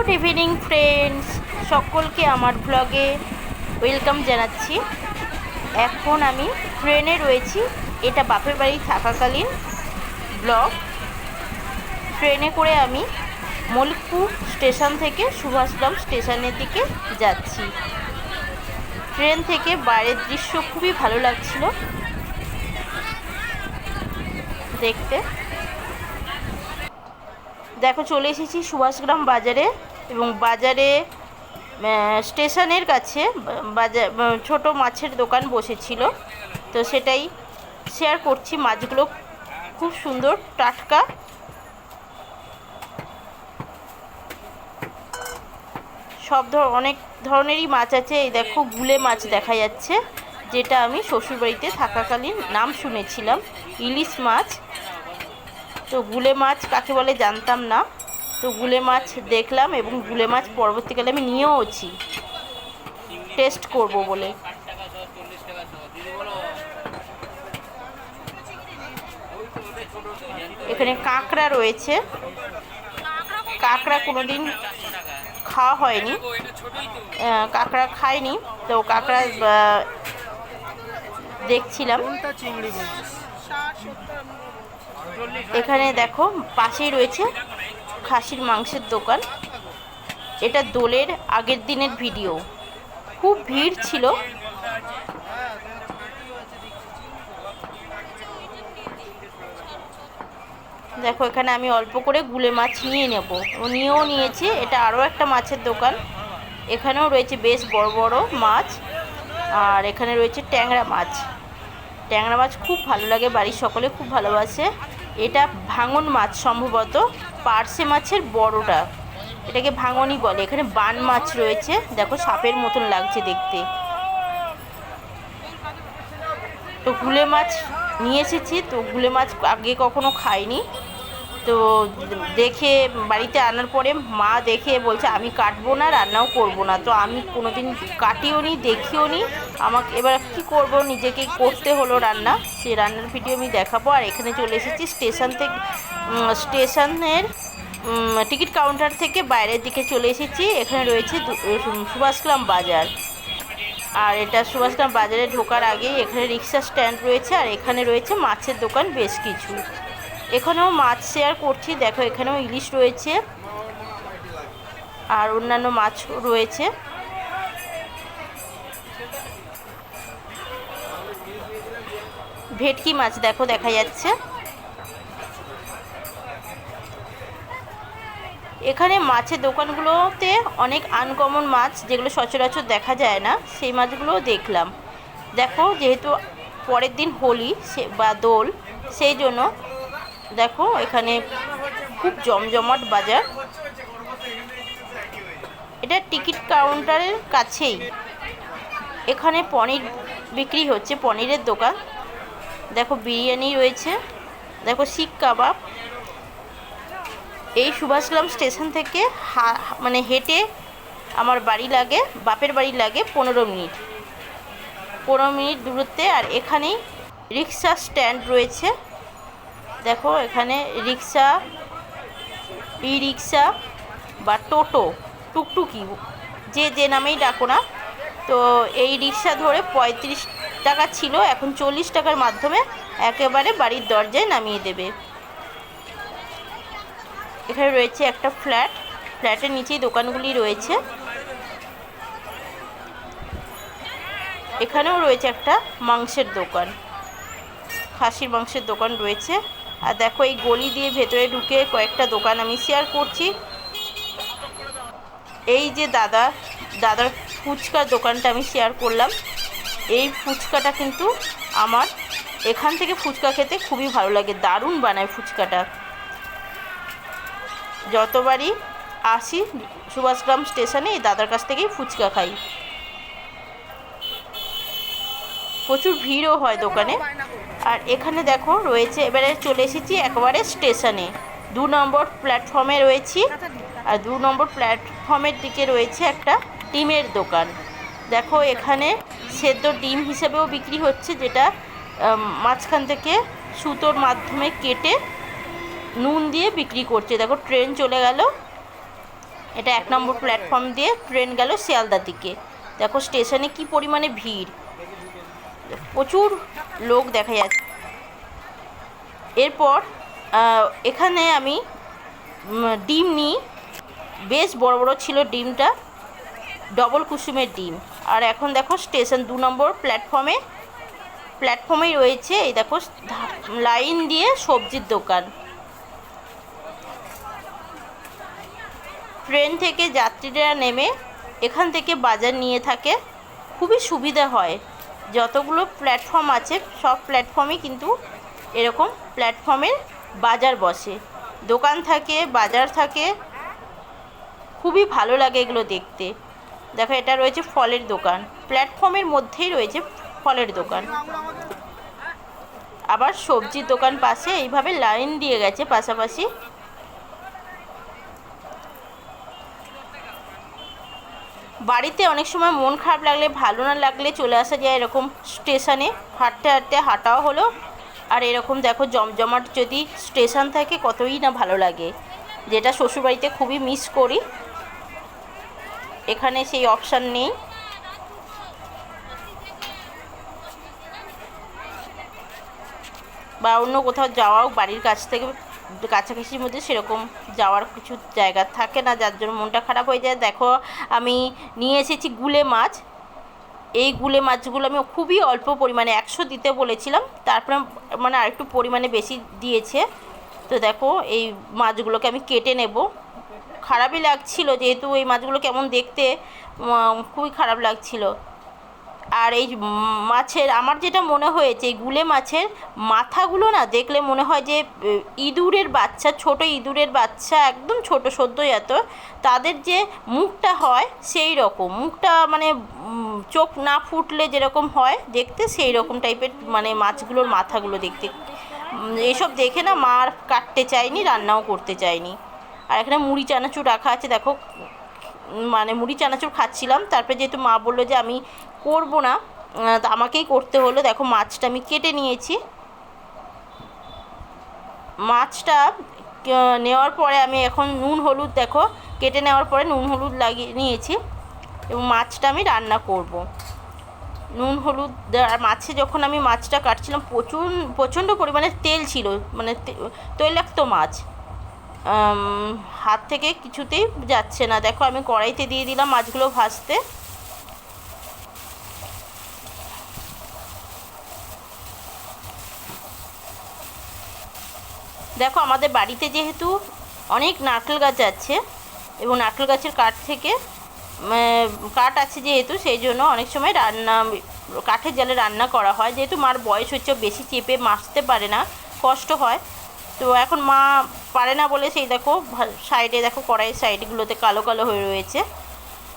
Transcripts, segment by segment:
Good evening friends সকলকে আমার ব্লগে ওয়েলকাম জানাচ্ছি। এখন আমি ট্রেনে রয়েছি। এটা বাপের বাড়ি থাকাকালীন ব্লগ ট্রেনে করে আমি মলিকপুর স্টেশন থেকে সুভাষগ্রাম স্টেশনের দিকে যাচ্ছি। ট্রেন থেকে বাইরের দৃশ্য খুবই ভালো লাগছিল। দেখতে। দেখো চলে এসেছি সুভাষগ্রাম বাজারে এবং বাজারে স্টেশনের কাছে বাজার ছোট মাছের দোকান বসেছিল। তো সেটাই শেয়ার করছি মাছগুলো। খুব সুন্দর, টাটকা। সব ধর, অনেক ধরনেরই মাছ আছে। এই দেখো গুলে মাছ দেখা যাচ্ছে, যেটা আমি শ্বশুরবাড়িতে থাকাকালীন নাম শুনেছিলাম। ইলিশ মাছ। তো গুলে মাছ কাকে বলে জানতাম না। তো গুলে মাছ দেখলাম এবং গুলে মাছ পরবর্তীকালে আমি নিয়েওছি। টেস্ট করব বলে। এখানে কাঁকড়া রয়েছে। কাঁকড়া কোনোদিন খাওয়া হয়নি। কাঁকড়া খাইনি। তো কাঁকড়া দেখছিলাম। এখানে দেখো, পাশেই রয়েছে খাসির মাংসের দোকান। এটা দোলের আগের দিনের ভিডিও। খুব ভিড় ছিল। দেখো, এখানে আমি অল্প করে গুলে মাছ নিয়ে নেব। ও নিয়েও নিয়েছি, এটা আরও একটা মাছের দোকান। এখানেও রয়েছে বেশ বড় বড় মাছ, আর এখানে রয়েছে ট্যাংরা মাছ। ট্যাংরা মাছ খুব ভালো লাগে, বাড়ির সকলে খুব ভালোবাসে। এটা ভাঙন মাছ সম্ভবত পার্সে মাছের বড়টা। এটাকে ভাঙনই বলে। এখানে বান মাছ রয়েছে। দেখো, সাপের মতন লাগছে দেখতে। তো গুলে মাছ নিয়ে এসেছি। তো গুলে মাছ আগে কখনো খাইনি। তো দেখে বাড়িতে আনার পরে মা দেখে বলছে, আমি কাটবো না, রান্নাও করব না। তো আমি কোনোদিন কাটিও নি, দেখিও নি। আমাকে এবার কি করব, নিজেকে করতে হলো রান্না। সেই রান্নার ভিডিও আমি দেখাবো। আর এখানে চলে এসেছি স্টেশন থেকে স্টেশনের টিকিট কাউন্টার থেকে বাইরের দিকে চলে এসেছি। এখানে রয়েছে সুভাষগ্রাম বাজার। আর এটা সুভাষগ্রাম বাজারে ঢোকার আগেই এখানে রিক্সা স্ট্যান্ড রয়েছে। আর এখানে রয়েছে মাছের দোকান বেশ কিছু। এখানেও মাছ শেয়ার করছি। দেখো, এখানেও ইলিশ রয়েছে আর অন্যান্য মাছ রয়েছে। ভেটকি মাছ, দেখো, দেখা যাচ্ছে। এখানে মাছের দোকানগুলোতে অনেক আনকমন মাছ, যেগুলো সচরাচর দেখা যায় না, সেই মাছগুলোও দেখলাম। দেখো, যেহেতু পরের দিন হোলি সে বা দোল, সেই জন্য দেখো, এখানে খুব জমজমাট বাজার। এটা টিকিট কাউন্টারের কাছেই। এখানে পনির বিক্রি হচ্ছে, পনিরের দোকান। দেখো, বিরিয়ানি রয়েছে। দেখো শিক কাবাব। এই সুভাষগ্রাম স্টেশন থেকে হা- মানে হেঁটে আমার বাড়ি লাগে, বাপের বাড়ি লাগে পনেরো মিনিট। পনেরো মিনিট দূরত্বে, আর এখানেই রিক্সা স্ট্যান্ড রয়েছে। দেখো, এখানে রিক্সা ই রিক্সা বা টোটো, টুকটুকি, যে যে নামেই ডাকো না। তো এই রিক্সা ধরে পঁয়ত্রিশ টাকা ছিল, এখন চল্লিশ টাকার মাধ্যমে একেবারে বাড়ির দরজায় নামিয়ে দেবে। এখানে রয়েছে একটা ফ্ল্যাট, ফ্ল্যাটের নিচেই দোকানগুলি রয়েছে। এখানেও রয়েছে একটা মাংসের দোকান, খাসির মাংসের দোকান রয়েছে। আর দেখো এই গলি দিয়ে ভেতরে ঢুকে কয়েকটা দোকান আমি শেয়ার করছি। এই যে দাদা, দাদার ফুচকার দোকানটা আমি শেয়ার করলাম। এই ফুচকাটা কিন্তু আমার এখান থেকে ফুচকা খেতে খুবই ভালো লাগে, দারুণ বানায় ফুচকাটা। যতবারই আসি সুভাষগ্রাম স্টেশনে, এই দাদার কাছ থেকেই ফুচকা খাই। প্রচুর ভিড়ও হয় দোকানে। আর এখানে দেখো রয়েছে, এবারে চলে এসেছি একেবারে স্টেশনে। দু নম্বর প্ল্যাটফর্মে রয়েছি আর দু নম্বর প্ল্যাটফর্মের দিকে রয়েছে একটা ডিমের দোকান। দেখো এখানে সেদ্ধ ডিম হিসেবেও বিক্রি হচ্ছে, যেটা মাঝখান থেকে সুতোর মাধ্যমে কেটে নুন দিয়ে বিক্রি করছে। দেখো ট্রেন চলে গেল। এটা এক নম্বর প্ল্যাটফর্ম দিয়ে ট্রেন গেল শিয়ালদার দিকে। দেখো স্টেশনে কি পরিমাণে ভিড়। প্রচুর লোক দেখা যাচ্ছে। এরপর এখানে আমি ডিম নিই। বেশ বড় বড় ছিল ডিমটা ডবল কুসুমের ডিম। আর এখন দেখো স্টেশন দু নম্বর প্ল্যাটফর্মে প্ল্যাটফর্মেই রয়েছে, এই দেখো লাইন দিয়ে সবজির দোকান। ট্রেন থেকে যাত্রীরা নেমে এখান থেকে বাজার নিয়ে থাকে। খুবই সুবিধা হয়। যতগুলো প্ল্যাটফর্ম আছে, সব প্ল্যাটফর্মে কিন্তু এরকম প্ল্যাটফর্মের বাজার বসে। দোকান থাকে, বাজার থাকে, খুবই ভালো লাগে এগুলো দেখতে। দেখো, এটা রয়েছে ফলের দোকান। প্ল্যাটফর্মের মধ্যেই রয়েছে ফলের দোকান। আবার সবজির দোকান পাশে এইভাবে লাইন দিয়ে গেছে, পাশাপাশি বাড়িতে অনেক সময় মন খারাপ লাগলে, ভালো না লাগলে চলে আসা যায় এরকম স্টেশনে। হাঁটতে হাঁটতে হাঁটাও হলো। আর এরকম দেখো জমজমাট যদি স্টেশন থাকে, কতই না ভালো লাগে। যেটা শ্বশুরবাড়িতে খুবই মিস করি। এখানে সেই অপশান নেই। বা অন্য কোথাও যাওয়াও বাড়ির কাছ থেকে, কাছাকাছির মধ্যে সেরকম যাওয়ার কিছু জায়গা থাকে না, যার জন্য মনটা খারাপ হয়ে যায়। দেখো, আমি নিয়ে এসেছি গুলে মাছ। এই গুলে মাছগুলো আমি খুবই অল্প পরিমাণে, একশো দিতে বলেছিলাম। তারপরে মানে আরেকটু পরিমাণে বেশি দিয়েছে। তো দেখো, এই মাছগুলোকে আমি কেটে নেব। খারাপই লাগছিল, যেহেতু এই মাছগুলো কেমন দেখতে খুবই খারাপ লাগছিল। আর এই মাছের, আমার যেটা মনে হয়েছে, এই গুলে মাছের মাথাগুলো না দেখলে মনে হয় যে ইঁদুরের বাচ্চা, ছোট ইঁদুরের বাচ্চা, একদম ছোট সদ্যজাত, তাদের যে মুখটা হয় সেই রকম। মুখটা মানে চোখ না ফুটলে যেরকম হয়, দেখতে সেই রকম টাইপের মানে মাছগুলোর মাথাগুলো দেখতে। এসব দেখে না মা আর কাটতে চায়নি, রান্নাও করতে চায়নি। আর এখানে মুড়ি, চানাচুর রাখা আছে, দেখো। মানে মুড়ি, চানাচুর খাচ্ছিলাম, তারপরে যেহেতু মা বলল যে আমি করব না। তা আমাকেই করতে হলো। দেখো, মাছটা আমি কেটে নিয়েছি। মাছটা নেওয়ার পরে আমি এখন নুন, হলুদ দেখো, কেটে নেওয়ার পরে নুন, হলুদ লাগিয়ে নিয়েছি। এবং মাছটা আমি রান্না করব। নুন, হলুদ মাছে যখন আমি মাছটা কাটছিলাম প্রচুর প্রচণ্ড পরিমাণে তেল ছিল। মানে তৈলাক্ত মাছ। হাত থেকে কিছুতেই যাচ্ছে না। দেখো, আমি কড়াইতে দিয়ে দিলাম মাছগুলো ভাজতে। দেখো আমাদের বাড়িতে যেহেতু অনেক নারকেল গাছ আছে এবং নারকেল গাছের কাঠ থেকে কাঠ আছে যেহেতু, সেই জন্য অনেক সময় রান্না, কাঠের জালে রান্না করা হয়। যেহেতু মার বয়স হচ্ছে, বেশি চেপে মাসতে পারে না, কষ্ট হয়। তো এখন মা পারে না বলে সেই দেখো সাইডে দেখো, কড়াইয়ের সাইডগুলোতে কালো কালো হয়ে রয়েছে।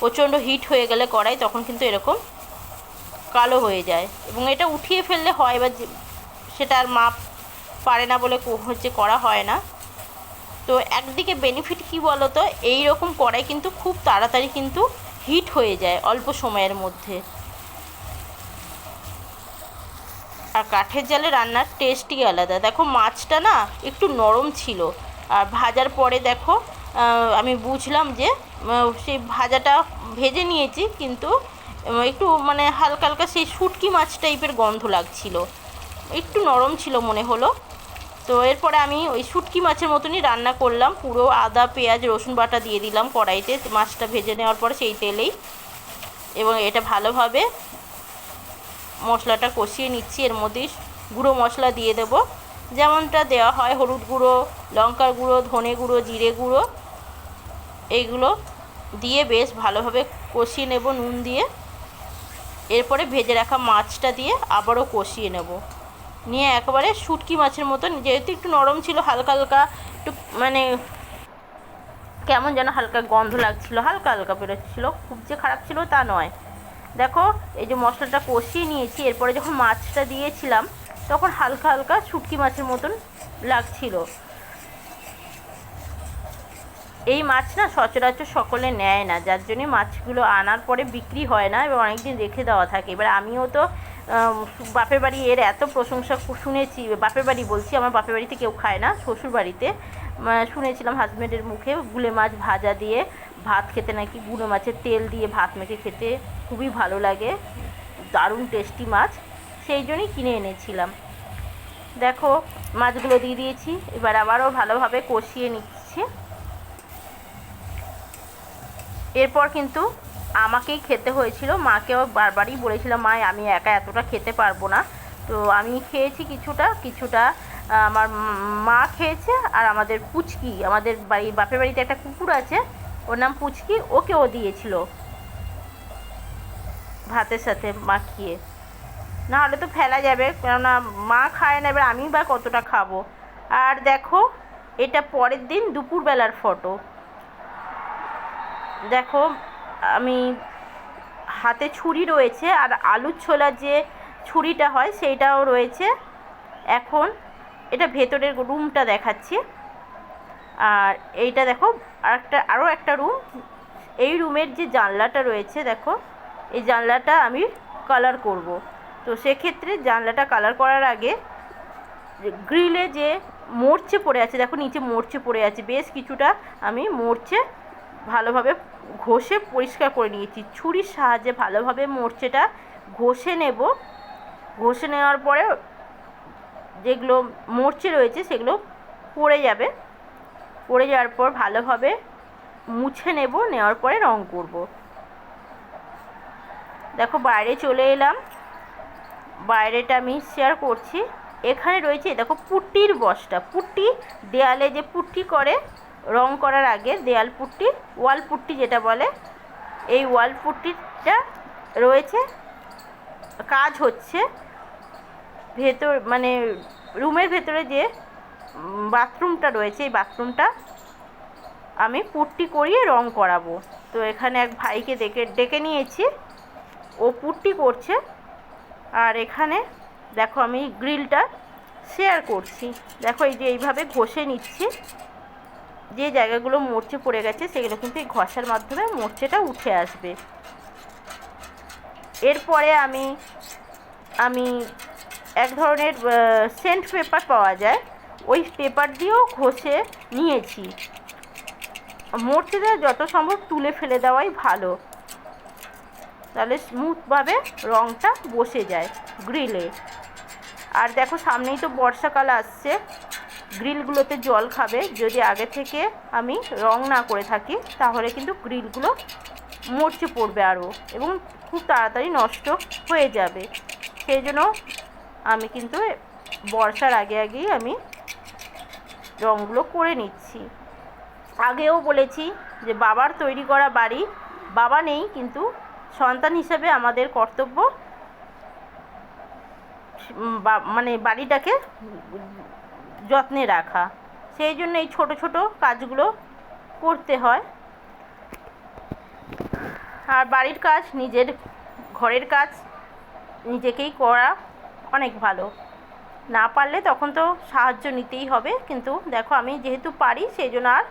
প্রচণ্ড হিট হয়ে গেলে কড়াই, তখন কিন্তু এরকম কালো হয়ে যায়। এবং এটা উঠিয়ে ফেললে হয় বা সেটা আর মা পারে না বলে হচ্ছে করা হয় না। তো একদিকে বেনিফিট কী বলো তো এই রকম কড়াই কিন্তু খুব তাড়াতাড়ি কিন্তু হিট হয়ে যায় অল্প সময়ের মধ্যে। আর কাঠের জালে রান্নার টেস্টই আলাদা। দেখো মাছটা না একটু নরম ছিল। আর ভাজার পরে দেখো আমি বুঝলাম যে সেই ভাজাটা ভেজে নিয়েছি কিন্তু একটু মানে হালকা হালকা সেই শুটকি মাছ টাইপের গন্ধ লাগছিল। একটু নরম ছিল মনে হলো। তো এরপরে আমি ওই শুটকি মাছের মতনই রান্না করলাম। পুরো আদা, পেঁয়াজ, রসুন বাটা দিয়ে দিলাম কড়াইতে। মাছটা ভেজে নেওয়ার পর সেই তেলেই। এবং এটা ভালোভাবে মশলাটা কষিয়ে নিচ্ছি। এর মধ্যেই গুঁড়ো মশলা দিয়ে দেব। যেমনটা দেওয়া হয়, হলুদ গুঁড়ো, লঙ্কার গুঁড়ো, ধনে গুঁড়ো, জিরে গুঁড়ো, এইগুলো দিয়ে বেশ ভালোভাবে কষিয়ে নেব নুন দিয়ে। এরপরে ভেজে রাখা মাছটা দিয়ে আবারও কষিয়ে নেব। নিয়ে একেবারে শুটকি মাছের মতন। যেহেতু একটু নরম ছিল, হালকা হালকা একটু মানে কেমন যেন হালকা গন্ধ লাগছিল, হালকা হালকা বেরোচ্ছিল। খুব যে খারাপ ছিল তা নয়। দেখো, এই যে মশলাটা কষিয়ে নিয়েছি, এরপরে যখন মাছটা দিয়েছিলাম, তখন হালকা হালকা শুটকি মাছের মতন লাগছিল। এই মাছ না সচরাচর সকলে নেয় না, যার জন্যে মাছগুলো আনার পরে বিক্রি হয় না এবং অনেকদিন রেখে দেওয়া থাকে। এবার আমিও তো বাপের বাড়ি এর এত প্রশংসা শুনেছি, বাপের বাড়ি বলছি, আমার বাপের বাড়িতে কেউ খায় না, শ্বশুর বাড়িতে। শুনেছিলাম হাজব্যান্ডের মুখে গুলে মাছ ভাজা দিয়ে ভাত খেতে নাকি গুঁড়ো মাছের তেল দিয়ে ভাত মেখে খেতে খুবই ভালো লাগে। দারুণ টেস্টি মাছ, সেই জন্যই কিনে এনেছিলাম। দেখো, মাছগুলো দিয়ে দিয়েছি, এবার আবারও ভালোভাবে কষিয়ে নিচ্ছি। এরপর কিন্তু আমাকেই খেতে হয়েছিল মাকেও বারবারই বলেছিলাম মা, আমি একা এতটা খেতে পারব না। তো আমি খেয়েছি কিছুটা কিছুটা আমার মা খেয়েছে আর আমাদের পুচকি, আমাদের বাড়ি বাপের বাড়িতে একটা কুকুর আছে, ওর নাম পুচকি ওকেও দিয়েছিল ভাতের সাথে মাখিয়ে। না হলে তো ফেলা যাবে, কেননা মা খায় না, এবার আমি বা কতটা খাব? আর দেখো, এটা পরের দিন দুপুরবেলার ফটো দেখো আমি হাতে ছুরি রয়েছে আর আলুর ছোলার যে ছুরিটা হয় সেইটাও রয়েছে। এখন এটা ভেতরের রুমটা দেখাচ্ছি। আর এইটা দেখো আর একটা আরও একটা রুম। এই রুমের যে জানলাটা রয়েছে দেখো, এই জানলাটা আমি কালার করব। তো সেক্ষেত্রে জানলাটা কালার করার আগে গ্রিলে যে মরচে পড়ে আছে, দেখো নিচে মরচে পড়ে আছে, বেশ কিছুটা আমি মরচে ভালোভাবে ঘষে পরিষ্কার করে নিয়েছি। ছুরির সাহায্যে ভালোভাবে মরচেটা ঘষে নেব। ঘষে নেওয়ার পরে যেগুলো মরচে রয়েছে সেগুলো পড়ে যাবে। পড়ে যাওয়ার পর ভালোভাবে মুছে নেব, নেওয়ার পরে রং করব। দেখো, বাইরে চলে এলাম। বাইরেটা আমি শেয়ার করছি। এখানে রয়েছে, দেখো, পুট্টির বসটা পুট্টি দেয়ালে যে পুট্টি করে রং করার আগে দেয়াল পুট্টি, ওয়াল পুট্টি যেটা বলে, এই ওয়াল পুট্টিটা রয়েছে, কাজ হচ্ছে ভেতর মানে রুমের ভেতরে যে বাথরুমটা রয়েছে, এই বাথরুমটা আমি পুট্টি করিয়ে রং করাবো। তো এখানে এক ভাইকে ডেকে ডেকে নিয়েছি, ও পুট্টি করছে, আর এখানে দেখো আমি গ্রিলটা শেয়ার করছি। দেখো এই যে এইভাবে ঘষে নিচ্ছি। যে জায়গাগুলো মরচে পড়ে গেছে, সেগুলো কিন্তু এই ঘষার মাধ্যমে মরচেটা উঠে আসবে। এরপরে আমি আমি এক ধরনের সেন্ট পেপার পাওয়া যায়। ওই পেপার দিয়েও ঘষে নিয়েছি। মরচেটা যত সম্ভব তুলে ফেলে দেওয়াই ভালো। তাহলে স্মুথভাবে রঙটা বসে যায় গ্রিলে আর দেখো সামনেই তো বর্ষাকাল আসছে। গ্রিলগুলোতে জল খাবে। যদি আগে থেকে আমি রং না করে থাকি, তাহলে কিন্তু গ্রিলগুলো মরচে পড়বে আরও এবং খুব তাড়াতাড়ি নষ্ট হয়ে যাবে। সেই জন্য আমি কিন্তু বর্ষার আগে আগেই আমি রঙগুলো করে নিচ্ছি। আগেও বলেছি যে বাবার তৈরি করা বাড়ি বাবা নেই, কিন্তু সন্তান হিসেবে আমাদের কর্তব্য মানে বাড়িটাকে যত্নে রাখা। সেই জন্য এই ছোট ছোট কাজগুলো করতে হয়। আর বাড়ির কাজ, নিজের ঘরের কাজ নিজেকেই করা অনেক ভালো। না পারলে তখন তো সাহায্য নিতেই হবে, কিন্তু দেখো আমি যেহেতু পারি, সেই জন্য আর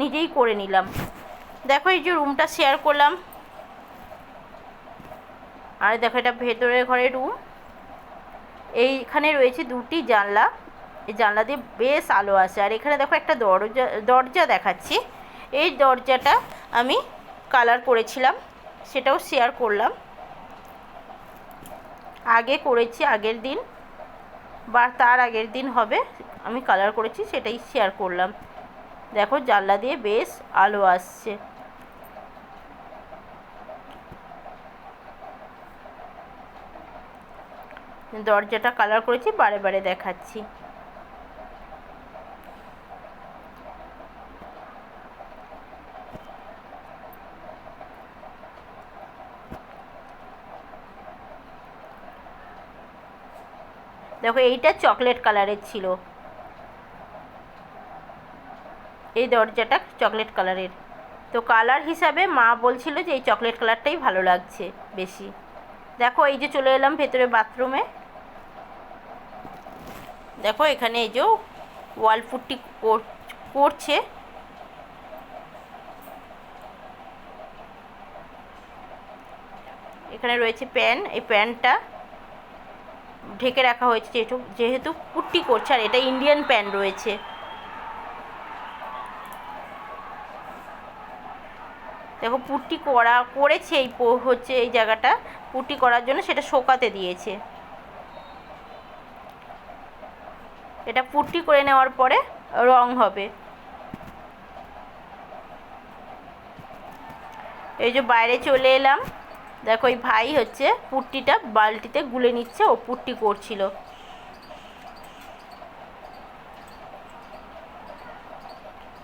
নিজেই করে নিলাম। দেখো এই যে রুমটা শেয়ার করলাম। আর দেখো এটা ভেতরের ঘরের রুম এইখানে রয়েছে দুটি জানলা। এই জানলা দিয়ে বেশ আলো আসে। আর এখানে দেখো একটা দরজা দরজা দেখাচ্ছি। এই দরজাটা আমি কালার করেছিলাম, সেটাও শেয়ার করলাম। আগে করেছি, আগের দিন বা তার আগের দিন হবে, আমি কালার করেছি, সেটাই শেয়ার করলাম। দেখো জানলা দিয়ে বেশ আলো আসছে। দরজাটা কালার করেছি, বারে বারে দেখাচ্ছি। দেখো, এইটা চকলেট কালারের ছিল। এই দরজাটা চকলেট কালারের তো কালার হিসাবে মা বলছিল যে এই চকলেট কালারটাই ভালো লাগছে বেশি। দেখো, এই যে চলে এলাম ভেতরে বাথরুমে দেখো, এখানে এই যে ওয়াল ফুটটি করছে। এখানে রয়েছে প্যান এই প্যানটা ঢেকে রাখা হয়েছে যেহেতু যেহেতু পুট্টি করছে, আর এটা ইন্ডিয়ান প্যান রয়েছে। দেখো, পুট্টি করা, করেছে এই হচ্ছে এই জায়গাটা। পুট্টি করার জন্য সেটা শোকাতে দিয়েছে। এটা পুট্টি করে নেওয়ার পরে রং হবে। এই যে বাইরে চলে এলাম। দেখো ওই ভাই হচ্ছে পুট্টিটা বালতিতে গুলে নিচ্ছে ও পুট্টি করছিল।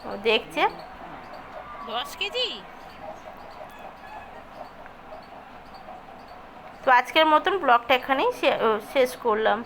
ও দেখছে। দশ কেজি? তো আজকের মতন ব্লগটা এখানেই শেষ করলাম।